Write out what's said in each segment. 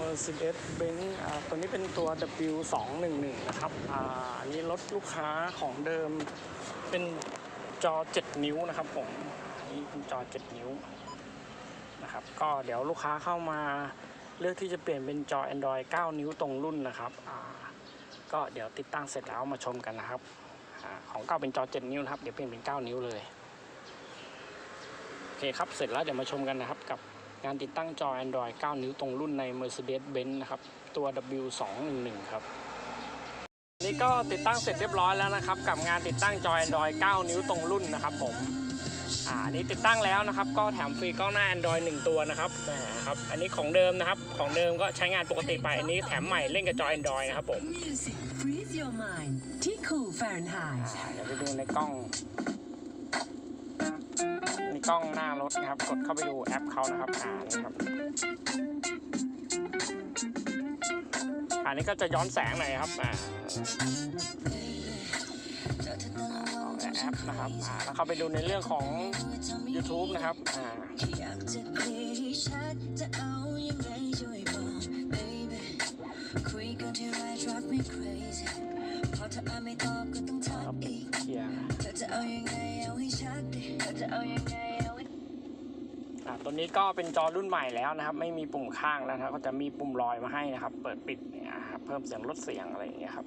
Mercedes-Benz ตัวนี้เป็นตัว W211 นะครับออันนี้รถลูกค้าของเดิมเป็นจอ 7 นิ้วนะครับผมอันนี้เป็นจอ 7 นิ้วนะครับ ก็เดี๋ยวลูกค้าเข้ามาเลือกที่จะเปลี่ยนเป็นจอ Android 9 นิ้วตรงรุ่นนะครับ ก็เดี๋ยวติดตั้งเสร็จแล้วมาชมกันนะครับอของเก่าเป็นจอ 7 นิ้วนะครับ เดี๋ยวเปลี่ยนเป็น 9 นิ้วเลย โอเคครับ เสร็จแล้วเดี๋ยวมาชมกันนะครับกับ งานติดตั้งจอ Android 9 นิ้วตรงรุ่นใน Mercedes-Benz นะครับ ตัว W211 ครับนี่ก็ติดตั้งเสร็จเรียบร้อยแล้วนะครับ กับงานติดตั้งจอ Android 9 นิ้วตรงรุ่นนะครับผมอ่าอันนี้ติดตั้งแล้วนะครับ ก็แถมฟรีกล้องหน้า Android 1 ตัวนะครับนะครับ อันนี้ของเดิมนะครับ ของเดิมก็ใช้งานปกติไป อันนี้แถมใหม่เล่นกับจอ Android นะครับผม Music freeze your mind ที่ Cool Fahrenheit อ่าเดี๋ยวไปดูในกล้องมี กล้องหน้ารถนะครับ กดเข้าไปดูแอปเขานะครับอ่านี่ครับ อันนี้ก็จะย้อนแสงหน่อยครับอ่าแอปนะครับอ่าแล้วเข้าไปดูในเรื่องของ YouTube นะครับอ่าคุยให้ชัดจะเอายังไงช่วยบอก baby คุยกันที่ไร drive me crazy พอเธออ่านไม่ตอบก็ต้องทักอีกเธอจะเอายังไงเอาให้ชัดดิเธอจะเอายังไง ตัวนี้ก็เป็นจอรุ่นใหม่แล้วนะครับ ไม่มีปุ่มข้างแล้วนะครับก็จะมีปุ่มลอยมาให้นะครับ เปิดปิดเพิ่มเสียงลดเสียงอะไรอย่างเงี้ยครับ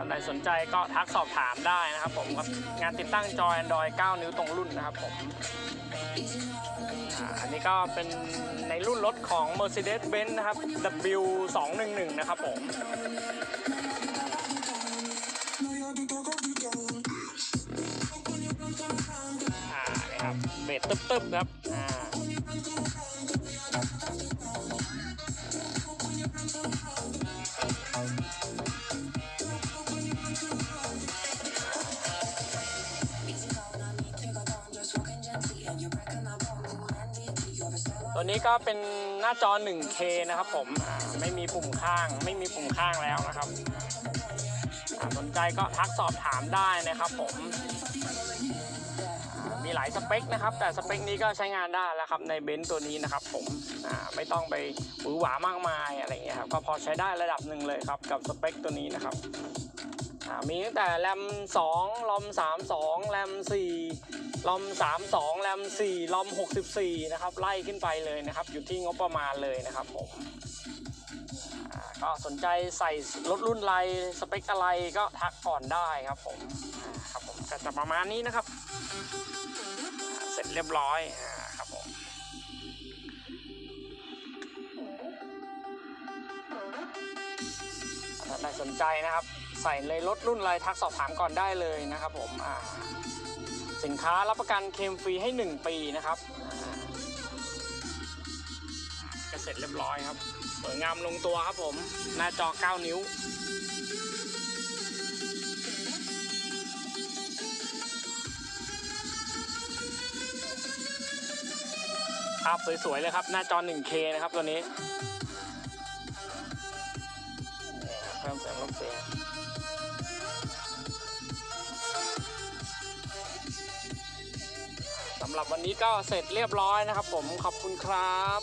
ท่านใดสนใจก็ทักสอบถามได้นะครับผมครับงานติดตั้งจอ Android 9 นิ้วตรงรุ่นนะครับผมอันนี้ก็เป็นในรุ่นรถของ Mercedes-Benz นะครับ W211 นะครับผมอ่านี่ครับเบสตึ๊บๆครับอ่า ตัวนี้ก็เป็นหน้าจอ 1K นะครับผมไม่มีปุ่มข้าง ไม่มีปุ่มข้างแล้วนะครับสนใจก็ทักสอบถามได้นะครับผมมีหลายสเปคนะครับ แต่สเปคนี้ก็ใช้งานได้แล้วครับในเบนซ์ตัวนี้นะครับ ผมไม่ต้องไปหวือหวามากมายอะไรเงี้ยครับก็พอใช้ได้ระดับหนึ่งเลยครับกับสเปคตัวนี้นะครับมีตั้งแต่แรม2ลอม32แรม4 ลอม32แรม4ลอม 64 นะครับ ไล่ขึ้นไปเลยนะครับ อยู่ที่งบประมาณเลยนะครับผมก็สนใจใส่รถรุ่นไรสเปคอะไรก็ทักก่อนได้ครับผมครับผมก็จะประมาณนี้นะครับ เสร็จเรียบร้อยครับผมถ้าใครสนใจนะครับ ใส่เลยรถรุ่นไรทักสอบถามก่อนได้เลยนะครับผมอ่า สินค้ารับประกันเคมฟรีให้ 1 ปีนะครับก็เสร็จเรียบร้อยครับสวยงามลงตัวครับผม หน้าจอ 9 นิ้วภาพสวยๆเลยครับ หน้าจอ 1K นะครับตัวนี้นี่ครับเพิ่มเสียงลดเสียงำหรับวันนี้ก็เสร็จเรียบร้อยนะครับ ผมขอบคุณครับ